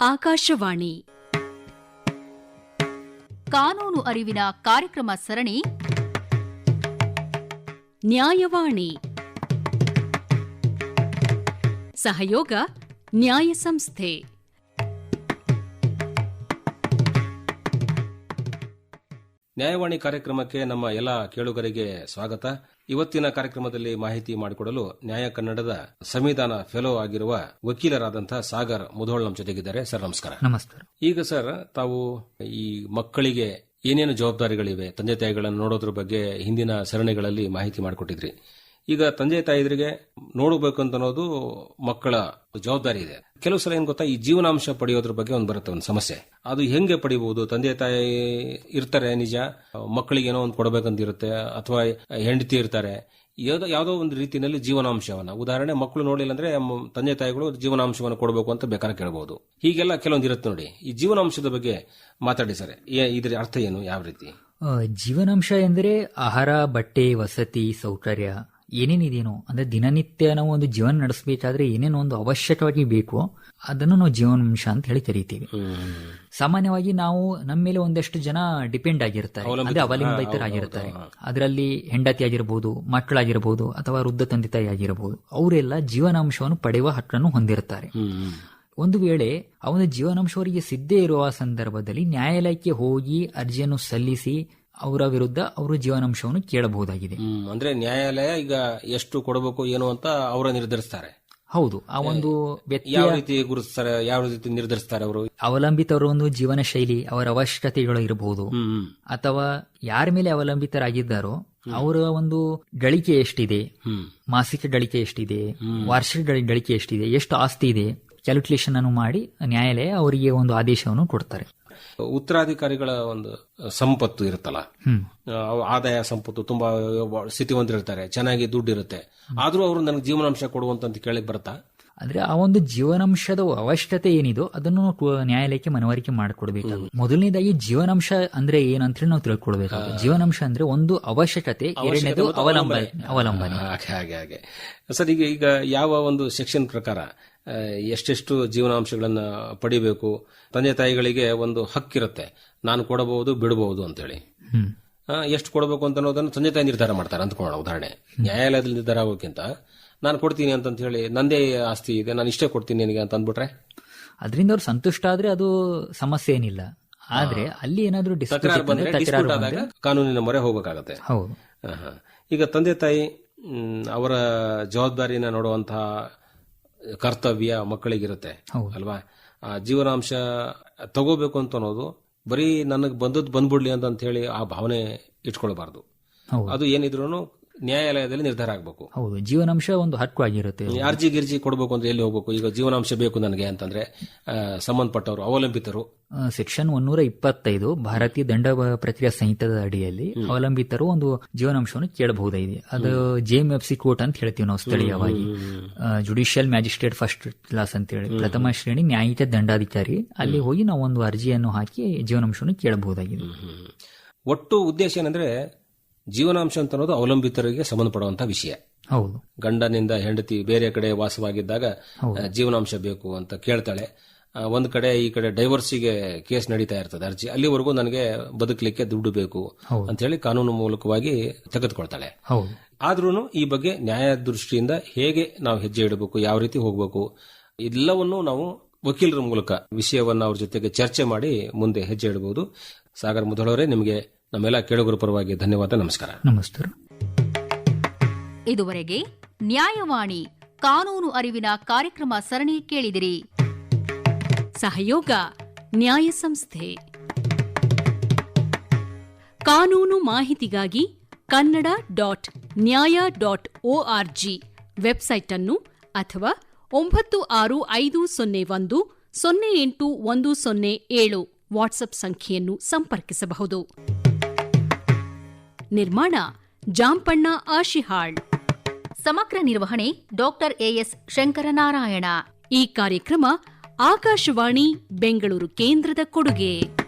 ಆಕಾಶವಾಣಿ. ಕಾನೂನು ಅರಿವಿನ ಕಾರ್ಯಕ್ರಮ ಸರಣಿ. ನ್ಯಾಯವಾಣಿ. ಸಹಯೋಗ ನ್ಯಾಯ ಸಂಸ್ಥೆ. ನ್ಯಾಯವಾಣಿ ಕಾರ್ಯಕ್ರಮಕ್ಕೆ ನಮ್ಮ ಎಲ್ಲ ಕೇಳುಗರಿಗೆ ಸ್ವಾಗತ. ಇವತ್ತಿನ ಕಾರ್ಯಕ್ರಮದಲ್ಲಿ ಮಾಹಿತಿ ಮಾಡಿಕೊಡಲು ನ್ಯಾಯ ಕನ್ನಡದ ಸಂವಿಧಾನ ಫೆಲೋ ಆಗಿರುವ ವಕೀಲರಾದಂತಹ ಸಾಗರ್ ಮುಧೋಳ್ ನಮ್ಮ ಜೊತೆಗಿದ್ದಾರೆ. ಸರ್ ನಮಸ್ಕಾರ. ನಮಸ್ಕಾರ. ಈಗ ಸರ್ ತಾವು ಈ ಮಕ್ಕಳಿಗೆ ಏನೇನು ಜವಾಬ್ದಾರಿಗಳಿವೆ ತಂದೆ ತಾಯಿಗಳನ್ನು ನೋಡೋದ್ರ ಬಗ್ಗೆ ಹಿಂದಿನ ಸರಣಿಗಳಲ್ಲಿ ಮಾಹಿತಿ ಮಾಡಿಕೊಟ್ಟಿದ್ರಿ. ಈಗ ತಂದೆ ತಾಯಿದ್ರಿಗೆ ನೋಡಬೇಕು ಅಂತ ಅನ್ನೋದು ಮಕ್ಕಳ ಜವಾಬ್ದಾರಿ ಇದೆ. ಕೆಲವು ಸಲ ಏನ್ ಗೊತ್ತಾ, ಈ ಜೀವನಾಂಶ ಪಡೆಯೋದ್ರ ಬಗ್ಗೆ ಒಂದು ಬರುತ್ತೆ, ಒಂದು ಸಮಸ್ಯೆ. ಅದು ಹೆಂಗೆ ಪಡಿಬಹುದು ತಂದೆ ತಾಯಿ ಇರ್ತಾರೆ ನಿಜ, ಮಕ್ಕಳಿಗೆ ಏನೋ ಒಂದು ಕೊಡಬೇಕಂತ ಇರುತ್ತೆ ಅಥವಾ ಹೆಂಡತಿ ಇರ್ತಾರೆ. ಯಾವುದೋ ಒಂದು ರೀತಿಯಲ್ಲಿ ಜೀವನಾಂಶವನ್ನ. ಉದಾಹರಣೆ ಮಕ್ಕಳು ನೋಡಿಲ್ಲ ಅಂದ್ರೆ ತಂದೆ ತಾಯಿಗಳು ಜೀವನಾಂಶವನ್ನು ಕೊಡಬೇಕು ಅಂತ ಬೇಕಾದ್ರೆ ಕೇಳಬಹುದು ಹೀಗೆಲ್ಲ ಕೆಲವೊಂದು ಇರುತ್ತೆ ನೋಡಿ. ಈ ಜೀವನಾಂಶದ ಬಗ್ಗೆ ಮಾತಾಡಿ ಸರ್. ಇದ್ರ ಅರ್ಥ ಏನು? ಯಾವ ರೀತಿ? ಜೀವನಾಂಶ ಎಂದರೆ ಆಹಾರ, ಬಟ್ಟೆ, ವಸತಿ, ಸೌಕರ್ಯ. ಏನೇನಿದೇನೋ ಅಂದ್ರೆ ದಿನನಿತ್ಯ ನಾವು ಒಂದು ಜೀವನ ನಡೆಸಬೇಕಾದ್ರೆ ಏನೇನೋ ಒಂದು ಅವಶ್ಯಕವಾಗಿ ಬೇಕು ಅದನ್ನು ನಾವು ಜೀವನಾಂಶ ಅಂತ ಹೇಳಿ ಕರಿತೀವಿ. ಸಾಮಾನ್ಯವಾಗಿ ನಾವು ನಮ್ಮ ಮೇಲೆ ಒಂದಷ್ಟು ಜನ ಡಿಪೆಂಡ್ ಆಗಿರ್ತಾರೆ. ಅಂದ್ರೆ ಅವಲಂಬಿತರಾಗಿರ್ತಾರೆ ಅದರಲ್ಲಿ ಹೆಂಡತಿ ಆಗಿರಬಹುದು ಮಕ್ಕಳಾಗಿರಬಹುದು ಅಥವಾ ವೃದ್ಧ ತಂದೆ ತಾಯಿ ಆಗಿರಬಹುದು ಅವರೆಲ್ಲ ಜೀವನಾಂಶವನ್ನು ಪಡೆಯುವ ಹಕ್ಕನ್ನು ಹೊಂದಿರುತ್ತಾರೆ ಒಂದು ವೇಳೆ ಅವನ ಜೀವನಾಂಶ ಅವರಿಗೆ ಸಿದ್ಧೇ ಇರುವ ಸಂದರ್ಭದಲ್ಲಿ ನ್ಯಾಯಾಲಯಕ್ಕೆ ಹೋಗಿ ಅರ್ಜಿಯನ್ನು ಸಲ್ಲಿಸಿ ಅವರ ವಿರುದ್ಧ ಅವರು ಜೀವನಾಂಶವನ್ನು ಕೇಳಬಹುದಾಗಿದೆ. ಅಂದ್ರೆ ನ್ಯಾಯಾಲಯ ಈಗ ಎಷ್ಟು ಕೊಡಬೇಕು ಏನು ಅಂತ ಅವರ ನಿರ್ಧರಿಸ್ತಾರೆ. ಹೌದು ಆ ಒಂದು ಯಾವ ರೀತಿ ಗುರುತಿಸ್ತಾರೆ ಯಾವ ರೀತಿ ನಿರ್ಧರಿಸ್ತಾರೆ ಅವರು? ಅವಲಂಬಿತವರ ಒಂದು ಜೀವನ ಶೈಲಿ ಅವರ ಅವಶ್ಯಕತೆಗಳು ಇರಬಹುದು. ಅಥವಾ ಯಾರ ಮೇಲೆ ಅವಲಂಬಿತರಾಗಿದ್ದಾರೋ ಅವರ ಒಂದು ಗಳಿಕೆ ಎಷ್ಟಿದೆ? ಮಾಸಿಕ ಗಳಿಕೆ ಎಷ್ಟಿದೆ? ವಾರ್ಷಿಕ ಗಳಿ- ಗಳಿಕೆ ಎಷ್ಟಿದೆ? ಎಷ್ಟು ಆಸ್ತಿ ಇದೆ? ಕ್ಯಾಲ್ಕುಲೇಷನ್ ಅನ್ನು ಮಾಡಿ ನ್ಯಾಯಾಲಯ ಅವರಿಗೆ ಒಂದು ಆದೇಶವನ್ನು ಕೊಡ್ತಾರೆ. ಉತ್ತರಾಧಿಕಾರಿಗಳ ಒಂದು ಸಂಪತ್ತು ಇರುತ್ತಲ್ಲ? ಆದಾಯ ಸಂಪತ್ತು ತುಂಬಾ ಸ್ಥಿತಿವಂತರಿರ್ತಾರೆ ಚೆನ್ನಾಗಿ ದುಡ್ಡು ಇರುತ್ತೆ ಆದ್ರೂ ಅವರು ನನಗೆ ಜೀವನಾಂಶ ಕೊಡುವಂತ ಕೇಳಿ ಬರ್ತಾ ಅಂದ್ರೆ ಆ ಒಂದು ಜೀವನಾಂಶದ ಅವಶ್ಯಕತೆ ಏನಿದೋ ಅದನ್ನು ನ್ಯಾಯಾಲಯಕ್ಕೆ ಮನವರಿಕೆ ಮಾಡಿಕೊಡ್ಬೇಕು ಮೊದಲನೇದಾಗಿ ಜೀವನಾಂಶ ಅಂದ್ರೆ ಏನಂತ ಹೇಳಿ ನಾವು ತಿಳ್ಕೊಳ್ಬೇಕು ಜೀವನಾಂಶ ಅಂದ್ರೆ ಒಂದು ಅವಶ್ಯಕತೆ ಎರಡನೇದು ಅವಲಂಬನೆ. ಅವಲಂಬನೆ. ಹಾಗೆ ಹಾಗೆ. ಸರ್ ಈಗ ಈಗ ಯಾವ ಒಂದು ಸೆಕ್ಷನ್ ಪ್ರಕಾರ ಎಷ್ಟೆಷ್ಟು ಜೀವನಾಂಶಗಳನ್ನು ಪಡಿಬೇಕು? ತಂದೆ ತಾಯಿಗಳಿಗೆ ಒಂದು ಹಕ್ಕಿರುತ್ತೆ ನಾನು ಕೊಡಬಹುದು ಬಿಡಬಹುದು ಅಂತೇಳಿ. ಎಷ್ಟು ಕೊಡಬೇಕು ಅಂತ ಅನ್ನೋದನ್ನು ತಂದೆ ತಾಯಿ ನಿರ್ಧಾರ ಮಾಡ್ತಾರೆ ಅಂದ್ಕೊಳ್ಳೋಣ ಉದಾಹರಣೆ. ನ್ಯಾಯಾಲಯದಲ್ಲಿ ನಿರ್ಧಾರ ಆಗೋಕ್ಕಿಂತ ನಾನು ಕೊಡ್ತೀನಿ ಅಂತ ಹೇಳಿ ನಂದೇ ಆಸ್ತಿ ಇದೆ ನಾನು ಇಷ್ಟೇ ಕೊಡ್ತೀನಿ ನಿನಗೆ ಅಂತ ಅಂದ್ಬಿಟ್ರೆ? ಅದರಿಂದ ಅವ್ರು ಸಂತುಷ್ಟ ಆದ್ರೆ ಅದು ಸಮಸ್ಯೆ ಏನಿಲ್ಲ. ಆದ್ರೆ ಅಲ್ಲಿ ಏನಾದ್ರೂ ಆದಾಗ ಕಾನೂನಿನ ಮೊರೆ ಹೋಗಬೇಕಾಗತ್ತೆ. ಈಗ ತಂದೆ ತಾಯಿ ಅವರ ಜವಾಬ್ದಾರಿನ ನೋಡುವಂತಹ ಕರ್ತವ್ಯ ಮಕ್ಕಳಿಗಿರುತ್ತೆ. ಅಲ್ವಾ? ಆ ಜೀವನಾಂಶ ತಗೋಬೇಕು ಅಂತ ಅನ್ನೋದು ಬರೀ ನನಗೆ ಬಂದದ್ದು ಬಂದ್ಬಿಡ್ಲಿ ಅಂತ ಹೇಳಿ ಆ ಭಾವನೆ ಇಟ್ಕೊಳ್ಬಾರ್ದು. ಅದು ಏನಿದ್ರು ನ್ಯಾಯಾಲಯದಲ್ಲಿ ನಿರ್ಧಾರ ಆಗಬೇಕು. ಹೌದು ಜೀವನಾಂಶ ಒಂದು ಹಕ್ಕು ಆಗಿರುತ್ತೆ ಅರ್ಜಿ ಗಿರ್ಜಿ ಕೊಡಬೇಕು ಅಂದ್ರೆ ಎಲ್ಲಿ ಹೋಗಬೇಕು? ಈಗ ಜೀವನಾಂಶ ಬೇಕು ನನಗೆ ಅಂತಂದ್ರೆ ಸಂಬಂಧಪಟ್ಟವರು ಅವಲಂಬಿತರು. ಸೆಕ್ಷನ್ ಒನ್ನೂರ ಇಪ್ಪತ್ತೈದು ಭಾರತೀಯ ದಂಡ ಪ್ರಕ್ರಿಯಾ ಸಂಹಿತದ ಅಡಿಯಲ್ಲಿ ಅವಲಂಬಿತರು ಒಂದು ಜೀವನಾಂಶವನ್ನು ಕೇಳಬಹುದಾಗಿದೆ. ಅದು ಜೆಎಂ ಎಫ್ ಸಿ ಕೋರ್ಟ್ ಅಂತ ಹೇಳ್ತೀವಿ ನಾವು ಸ್ಥಳೀಯವಾಗಿ. ಜುಡಿಷಿಯಲ್ ಮ್ಯಾಜಿಸ್ಟ್ರೇಟ್ ಫಸ್ಟ್ ಕ್ಲಾಸ್ ಅಂತ ಹೇಳಿ ಪ್ರಥಮ ಶ್ರೇಣಿ ನ್ಯಾಯಿಕ ದಂಡಾಧಿಕಾರಿ. ಅಲ್ಲಿ ಹೋಗಿ ನಾವು ಒಂದು ಅರ್ಜಿಯನ್ನು ಹಾಕಿ ಜೀವನಾಂಶವನ್ನು ಕೇಳಬಹುದಾಗಿದೆ. ಒಟ್ಟು ಉದ್ದೇಶ ಏನಂದ್ರೆ ಜೀವನಾಂಶ ಅಂತ ಅನ್ನೋದು ಅವಲಂಬಿತರಿಗೆ ಸಂಬಂಧಪಡುವಂತಹ ವಿಷಯ. ಹೌದು. ಗಂಡನಿಂದ ಹೆಂಡತಿ ಬೇರೆ ಕಡೆ ವಾಸವಾಗಿದ್ದಾಗ ಜೀವನಾಂಶ ಬೇಕು ಅಂತ ಕೇಳ್ತಾಳೆ. ಒಂದ್ ಕಡೆ ಈ ಕಡೆ ಡೈವರ್ಸಿಗೆ ಕೇಸ್ ನಡೀತಾ ಇರ್ತದೆ ಅರ್ಜಿ. ಅಲ್ಲಿವರೆಗೂ ನನಗೆ ಬದುಕಲಿಕ್ಕೆ ದುಡ್ಡು ಬೇಕು ಅಂತ ಹೇಳಿ ಕಾನೂನು ಮೂಲಕವಾಗಿ ತೆಗೆದುಕೊಳ್ತಾಳೆ. ಆದ್ರೂ ಈ ಬಗ್ಗೆ ನ್ಯಾಯ ದೃಷ್ಟಿಯಿಂದ ಹೇಗೆ ನಾವು ಹೆಜ್ಜೆ ಇಡಬೇಕು ಯಾವ ರೀತಿ ಹೋಗಬೇಕು ಎಲ್ಲವನ್ನೂ ನಾವು ವಕೀಲರ ಮೂಲಕ ವಿಷಯವನ್ನು ಅವ್ರ ಜೊತೆಗೆ ಚರ್ಚೆ ಮಾಡಿ ಮುಂದೆ ಹೆಜ್ಜೆ ಇಡಬಹುದು ಸಾಗರ್ ಮುದಳವರೇ ನಿಮಗೆ ನಮ್ಮೆಲ್ಲ ಕೇಳುಗರ ಪರವಾಗಿ ಧನ್ಯವಾದ ನಮಸ್ಕಾರ. ನಮಸ್ಕಾರ ಇದುವರೆಗೆ ನ್ಯಾಯವಾಣಿ ಕಾನೂನು ಅರಿವಿನ ಕಾರ್ಯಕ್ರಮ ಸರಣಿ ಕೇಳಿದಿರಿ. ಸಹಯೋಗ ನ್ಯಾಯ ಸಂಸ್ಥೆ. ಕಾನೂನು ಮಾಹಿತಿಗಾಗಿ Kannada dot Nyaya dot O R G website ಅನ್ನು ಅಥವಾ ಒಂಬತ್ತು ಆರು ಐದು ಸೊನ್ನೆ ಒಂದು ಸೊನ್ನೆ ಎಂಟು ಒಂದು ಸೊನ್ನೆ ಏಳು ವಾಟ್ಸಪ್ ಸಂಖ್ಯೆಯನ್ನು ಸಂಪರ್ಕಿಸಬಹುದು. ನಿರ್ಮಾಣ ಜಾಂಪಣ್ಣ ಆಶಿಹಾಳ್. ಸಮಗ್ರ ನಿರ್ವಹಣೆ ಡಾಕ್ಟರ್ ಎಎಸ್ ಶಂಕರನಾರಾಯಣ. ಈ ಕಾರ್ಯಕ್ರಮ ಆಕಾಶವಾಣಿ ಬೆಂಗಳೂರು ಕೇಂದ್ರದ ಕೊಡುಗೆ.